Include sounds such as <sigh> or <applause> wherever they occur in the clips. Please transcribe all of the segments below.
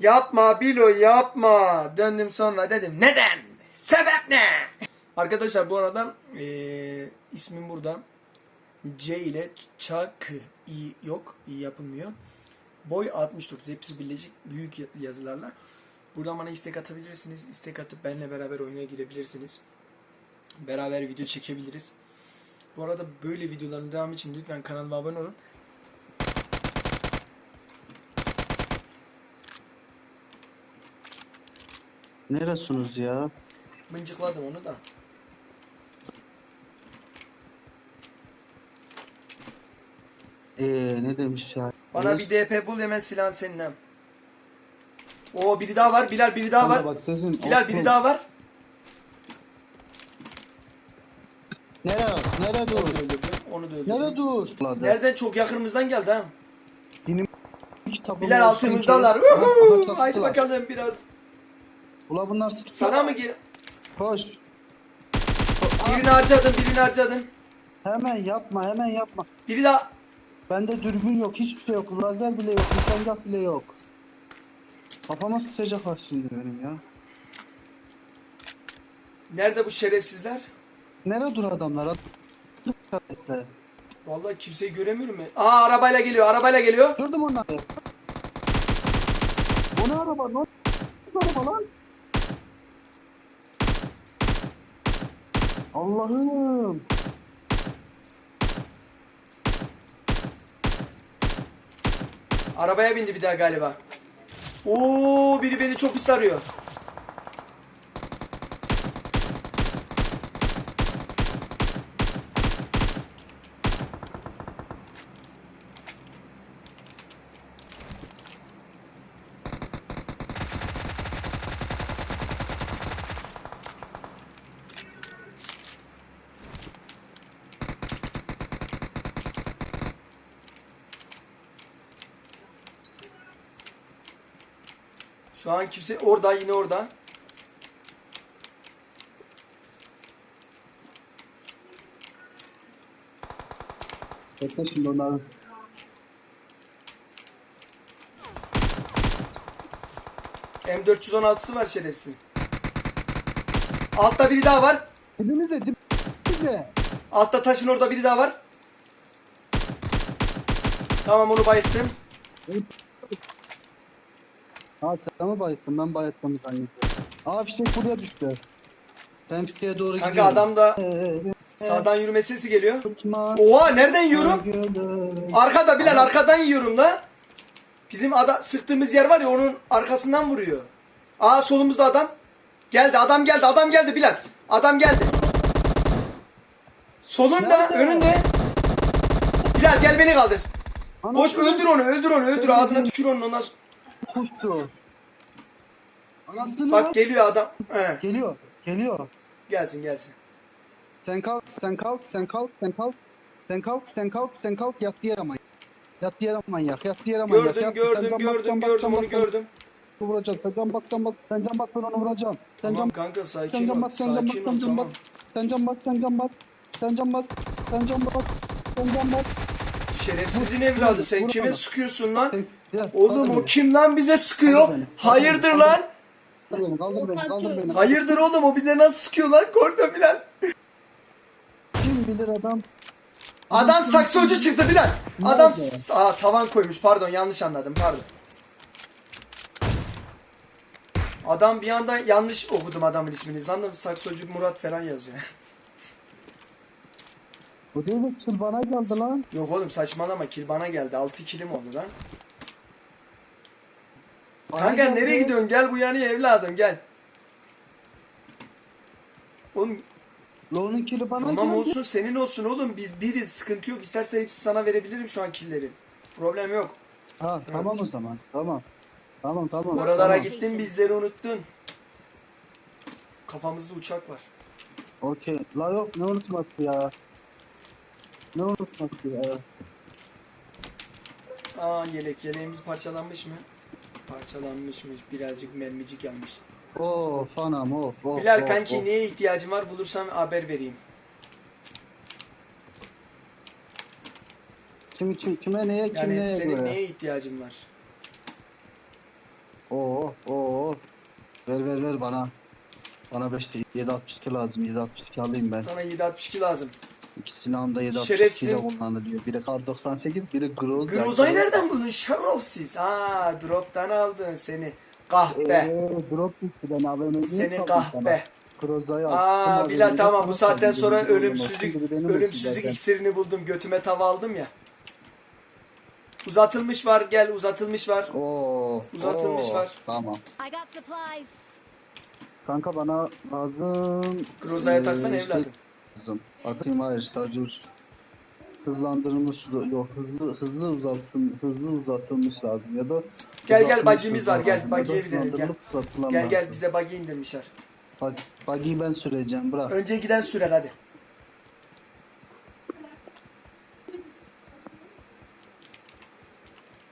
Yapma Bilo yapma. Döndüm sonra dedim neden? Sebep ne? Arkadaşlar bu arada eee ismim burada. C ile çak i yok. i yapılmıyor. Boy 69. Hepsi birleşik büyük ya- yazılarla. Buradan bana istek atabilirsiniz. İstek atıp benimle beraber oyuna girebilirsiniz. Beraber video çekebiliriz. Bu arada böyle videoların devamı için lütfen kanalıma abone olun. Neresiniz ya? Mıncıkladım onu da. Ee ne demiş ya? Bana bir DP bul hemen silah senin hem. Oo biri daha var. Bilal biri daha Kanka var. Bak sesin. Bilal biri daha var. Nere? Nere dur? Onu da öldürdüm. Nere dur? Nerede? Nereden çok yakınımızdan geldi ha. Kitabım Bilal altımızdalar. Uhu! Haydi bakalım biraz. Ula bunlar sıkı. Sana mı gir? Koş. Birini harcadım, birini harcadım. Hemen yapma hemen yapma. Biri daha. Bende dürbün yok hiçbir şey yok. Lazer bile yok. Nişangah bile yok. Kafama sıçacak var şimdi benim ya. Nerede bu şerefsizler? Nere dur adamlar? Ad- Vallahi kimseyi göremiyorum ben. Aa arabayla geliyor, arabayla geliyor. Durdum onları. O ne araba? Ne araba lan? Allah'ım. Arabaya bindi bir daha galiba. Oo biri beni çok pis arıyor. Şu an kimse orada yine orada. Bekle şimdi onları. M416'sı var şerefsin. Altta biri daha var. Dibimizde dibimizde. Altta taşın orada biri daha var. Tamam onu bayılttım. Ha sen mi bayıttın? Ben bayıttım zannediyorum. Aa fişek buraya düştü. Ben fişeğe doğru Kanka gidiyorum. adam da Ee, sağdan yürüme sesi geliyor. tutma. Oha nereden yiyorum? Arkada Bilal arkadan yiyorum da. Bizim ada sıktığımız yer var ya onun arkasından vuruyor. Aa solumuzda adam. Geldi adam geldi adam geldi Bilal. Adam geldi. Solunda Nerede? önünde. Bilal gel beni kaldır. Ana, Boş öldür onu öldür onu öldür ağzına tükür onun ondan sonra. Kuştu. Anasını Bak geliyor adam. He, Geliyor. Geliyor. gelsin gelsin. Sen kalk, sen kalk, sen kalk, sen kalk. Sen kalk, sen kalk, sen kalk. Yat diğer manyak. Yat diğer manyak. Yat diğer manyak. Gördüm Yat, gördüm sen gördüm gördüm onu sen gördüm. Vuracağım. Sen can bak, can bas. Sen can bak, ben onu vuracağım. Sen Tamam can kanka sen sakin can ol bas, sen can bas, sakin sen ol can tamam. bas. Sen can bas, sen can bas. Sen can bas, sen can bas. Sen can bas. Şerefsizin evladı sen vur kime bana. sıkıyorsun lan? Oğlum kaldır o beni. kim lan bize sıkıyor? Kaldır beni, kaldır Hayırdır lan? Kaldır beni, kaldır beni, kaldır beni. Hayırdır oğlum o bize nasıl sıkıyor lan? Korktum Bilal. Kim bilir adam. Adam saksı ucu çıktı Bilal. Adam Nerede? s- Aa, savan koymuş pardon yanlış anladım pardon. Adam bir anda yanlış okudum adamın ismini. Sandım saksocuk Murat falan yazıyor. <laughs> Bu değil mi? Bana geldi lan. Yok oğlum saçmalama kill bana geldi. 6 killim oldu lan. Bana Kanka geldi. nereye gidiyorsun? Gel bu yanıya evladım gel. Oğlum La onun kili bana tamam geldi. olsun senin olsun oğlum. Biz biriz sıkıntı yok. İsterse hepsi sana verebilirim şu an killleri. Problem yok. Ha tamam o zaman. Tamam. Tamam tamam. Oralara tamam. gittin bizleri unuttun. Kafamızda uçak var. Okey. La yok ne unutması ya. Ne unutması ya. Aa yelek yeleğimiz parçalanmış mı? Parçalanmışmış. Birazcık mermicik yanmış. Of anam of of. Bilal of, kanki of. neye ihtiyacın var bulursam haber vereyim. Kim, kim, kime neye kim Yani neye senin göre? neye ihtiyacın var? Oo Oo, oo. Ver ver ver bana. Bana 5 762 lazım. 762 alayım ben. Sana 762 lazım. İki silahım da 762 Şerefsiz. ile kullanılıyor. Biri kar 98, biri Groza. Groza'yı nereden buldun? Şerefsiz. Ha, drop'tan aldın seni. Kahpe. Eee drop düştü ben AVM'yi Seni kahpe. Groza'yı Aa Bilal tamam bu saatten sonra ölümsüzlük ölümsüzlük iksirini buldum. Götüme tava aldım ya. Uzatılmış var gel uzatılmış var. Oo. Uzatılmış oo, var. Tamam. I got supplies. Kanka bana lazım. Groza'ya Ee, taksana şey evladım. Bakayım hayır şarjör. Hızlandırılmış yok hızlı hızlı uzatılmış hızlı uzatılmış lazım ya da Gel, gel, buggy'miz var, gel, buggy'ye binelim, gel. Gel gel bize buggy indirmişler. Bak, buggy'yi ben süreceğim bırak. Önce giden sürer hadi.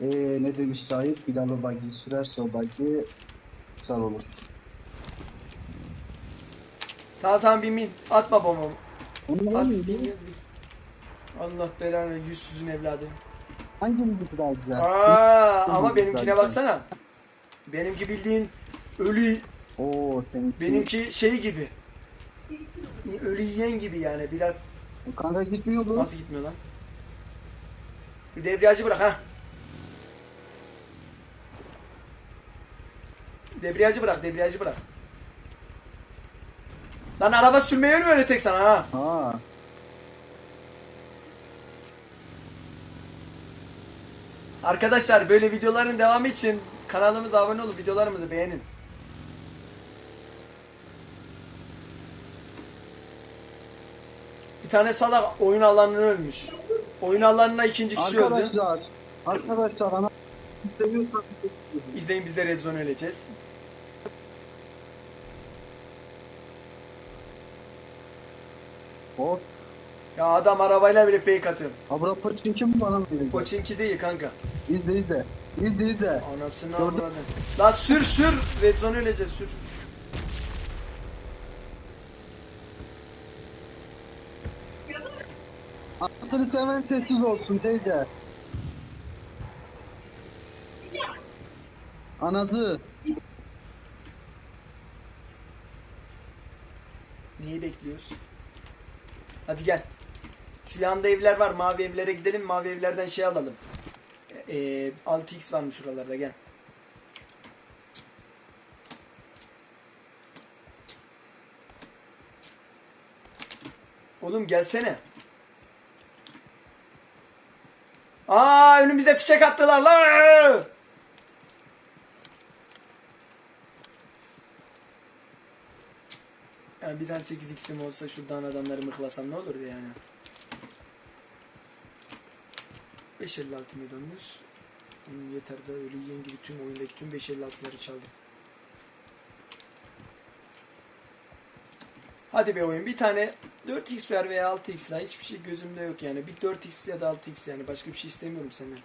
Ee, ne demiş şahit? Bilal o buggy'yi sürerse o buggy güzel olur. Tamam tamam bin bin. Atma bombamı. Onu At bin bin. Allah belanı yüzsüzün evladı. Hangimizinki daha güzel? Aa, ama benimkine güzel. baksana. Benimki bildiğin ölü Oo seninki. benimki şey gibi. Ölü yiyen gibi yani biraz Kanka gitmiyor bu. nasıl gitmiyor lan? Bir debriyajı bırak ha. Debriyajı bırak, debriyajı bırak. Lan araba sürmeyi mi öğretek sana ha? Ha. Arkadaşlar böyle videoların devamı için kanalımıza abone olup videolarımızı beğenin. Bir tane salak oyun alanına ölmüş. Oyun alanına ikinci kişi öldü. Arkadaşlar. Arkadaşlar ana İzleyin biz de Red Zone öleceğiz. Ya adam arabayla bile fake atıyor. Abra Pochinki mi bana mı verecek? Koçinki değil kanka. İzle izle. İzle izle. Anasını Gördün. avradın. La sür sür. Red Zone öleceğiz sür. Anasını seven sessiz olsun teyze. Anazı. Neyi bekliyoruz? Hadi gel. Şu yanda evler var. Mavi evlere gidelim. Mavi evlerden şey alalım. Ee, 6x varmış şuralarda gel. Oğlum gelsene. Aa önümüzde fişek attılar lan. Yani bir tane 8 x'im olsa şuradan adamları mıhlasam ne olur yani. 556 mı dönmüş? Onun yeter de öyle yiyen gibi tüm oyundaki tüm 556'ları çaldım. Hadi be oyun bir tane 4x ver veya 6x lan hiçbir şey gözümde yok yani. Bir 4x ya da 6x yani başka bir şey istemiyorum senden.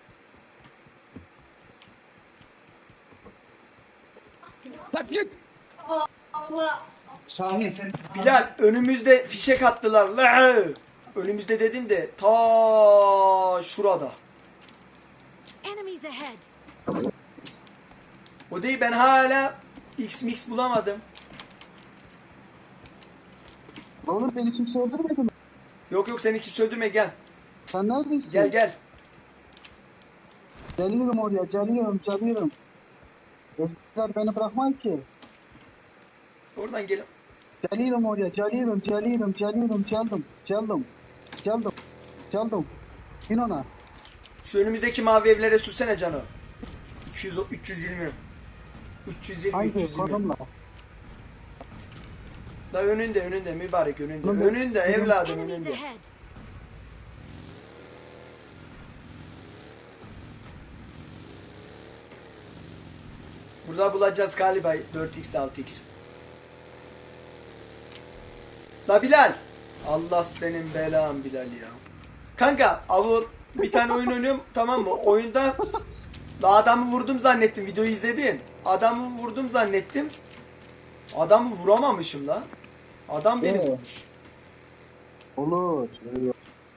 Şahin. Bilal önümüzde fişek attılar. la! Önümüzde dedim de ta şurada. Enemies ahead. O değil ben hala X mix bulamadım. Oğlum beni kimse öldürmedi mi? Yok yok seni kimse öldürme gel. Sen neredesin? Gel gel. Geliyorum oraya, geliyorum, geliyorum. Öldürdüler beni bırakmayın ki. Oradan gel. Geliyorum oraya, geliyorum, geliyorum, geliyorum, geldim, geldim, geldim, geldim. İn ona. Şu önümüzdeki mavi evlere sürsene Cano. 200 o- 320. 320 Hangi 320. konumla? La önünde önünde mübarek önünde. Lan ben- Önünde evladım Enemies önünde. ahead. Burada bulacağız galiba 4x 6x. La Bilal. Allah senin belan Bilal ya. Kanka avur bir tane oyun oynuyorum tamam mı? Oyunda adamı vurdum zannettim videoyu izledin. Adamı vurdum zannettim. Adamı vuramamışım la. Adam beni Evet. vurmuş. Olur.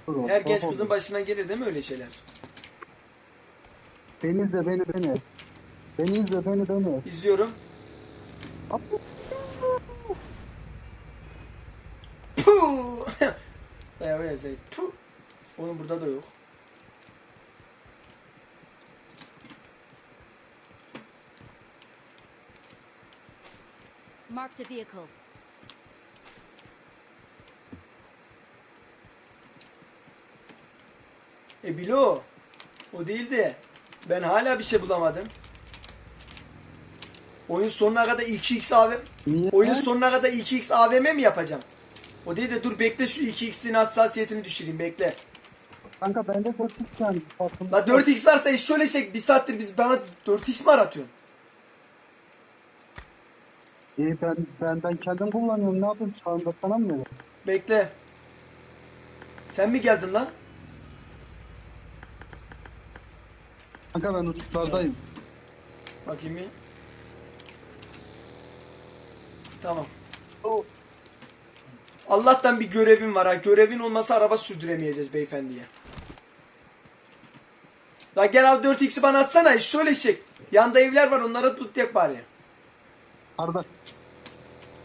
Olur. Her genç Olur. kızın başına gelir değil mi öyle şeyler? Beni de beni beni. Beni izle beni beni. İzliyorum. Puh! <laughs> Dayanamıyor seni. Puh! Onun burada da yok. Marked a vehicle. E Bilo. O değildi. Ben hala bir şey bulamadım. Oyun sonuna kadar 2x AVM Niye? Oyunun sonuna kadar 2x AVM mi yapacağım? O değil de dur bekle şu 2x'in hassasiyetini düşüreyim bekle. Kanka bende 4 yani. La 4x varsa şöyle şey bir saattir biz bana 4x mi aratıyorsun? İyi ben, ben, ben kendim kullanıyorum. Ne yapayım? Çağında sana mı vereyim? Bekle. Sen mi geldin lan? Kanka ben uçuklardayım. Bakayım bir. Tamam. Allah'tan bir görevim var ha. Görevin olmasa araba sürdüremeyeceğiz beyefendiye. La gel abi 4x'i bana atsana. Şöyle şey. Yanda evler var onlara tut yak bari. Kardeş.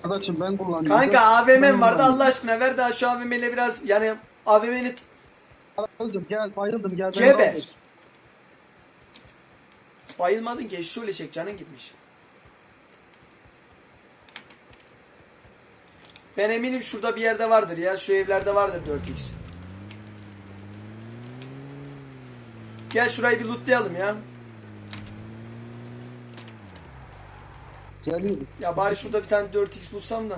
Kardeşim ben kullanıyorum. Kanka Ben AVM vardı. Allah aşkına ver daha şu AVM ile biraz yani AVM'ni Bayıldım gel bayıldım gel. beni Geber. bayılmadın ki şöyle çek canın gitmiş. Ben eminim şurada bir yerde vardır ya. Şu evlerde vardır 4x. Gel şurayı bir lootlayalım ya. Geliyorum. Ya bari şurada bir tane 4x bulsam da.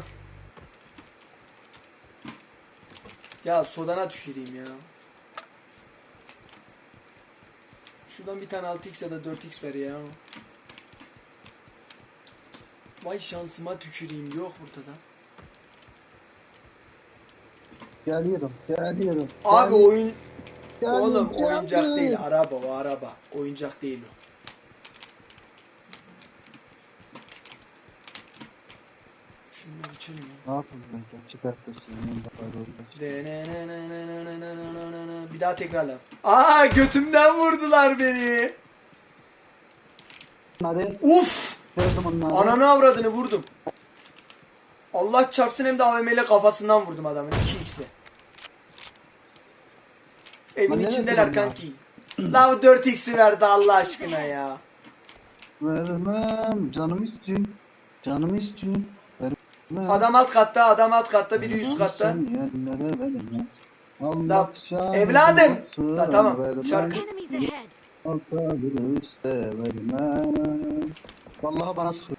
Ya sodana tüküreyim ya. Şuradan bir tane 6x ya da 4x ver ya. Vay şansıma tüküreyim. Yok burada da. Geliyorum. Geliyorum. Abi oyun... geliyorum, Oğlum oyuncak değil. Araba o araba. Oyuncak değil o. geçelim ya. Ne yapayım ben? Çıkartırsın. Bir daha tekrarla. Aa götümden vurdular beni. Hadi. Uf! Ananı avradını vurdum. Allah çarpsın hem de AVM ile kafasından vurdum adamın 2x'le. Evin Lan nereye içindeler vurdun ya? kanki. La 4x'i verdi Allah aşkına ya. Vermem. Canımı istiyorum. Canımı istiyorum. Adam alt katta, adam alt katta, biri üst katta. La, evladım. La tamam, şarkı. Vallahi bana sıkıyor.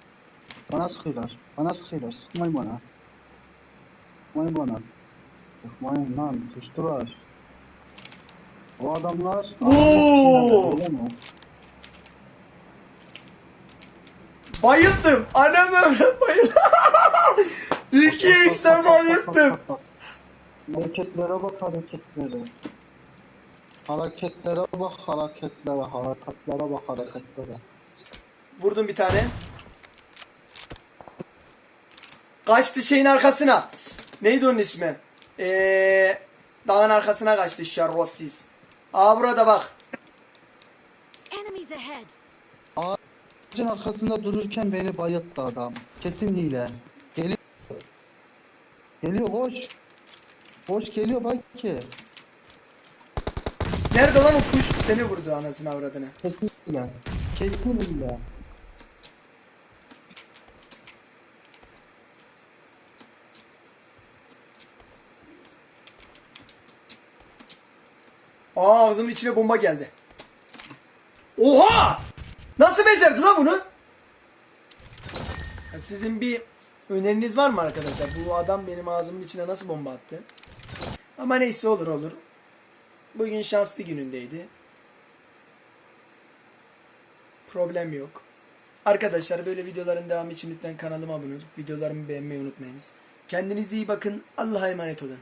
Bana sıkıyorlar. Bana sıkıyorlar. Sıkmayın bana. Sıkmayın bana. Sıkmayın lan. Tuştular. O adamlar... Oo! Öyle mi? Bayıldım. Anam ömrüm bayıldım. <laughs> 2x'ten bayıldım. Hareketlere bak hareketlere. Hareketlere bak hareketlere. Hareketlere bak hareketlere. Vurdum bir tane. Kaçtı şeyin arkasına. Neydi onun ismi? Eee dağın arkasına kaçtı şerefsiz. Aa burada bak. Ağacın arkasında dururken beni bayılttı adam. Kesin hile. Geliyor. Geliyor koş. Koş geliyor bak ki. Nerede lan o kuş seni vurdu anasını avradını. Kesin hile. Kesin hile. Aa ağzımın içine bomba geldi. Oha! Nasıl becerdi lan bunu? Sizin bir öneriniz var mı arkadaşlar? Bu adam benim ağzımın içine nasıl bomba attı? Ama neyse olur olur. Bugün şanslı günündeydi. Problem yok. Arkadaşlar böyle videoların devamı için lütfen kanalıma abone olup videolarımı beğenmeyi unutmayınız. Kendinize iyi bakın. Allah'a emanet olun.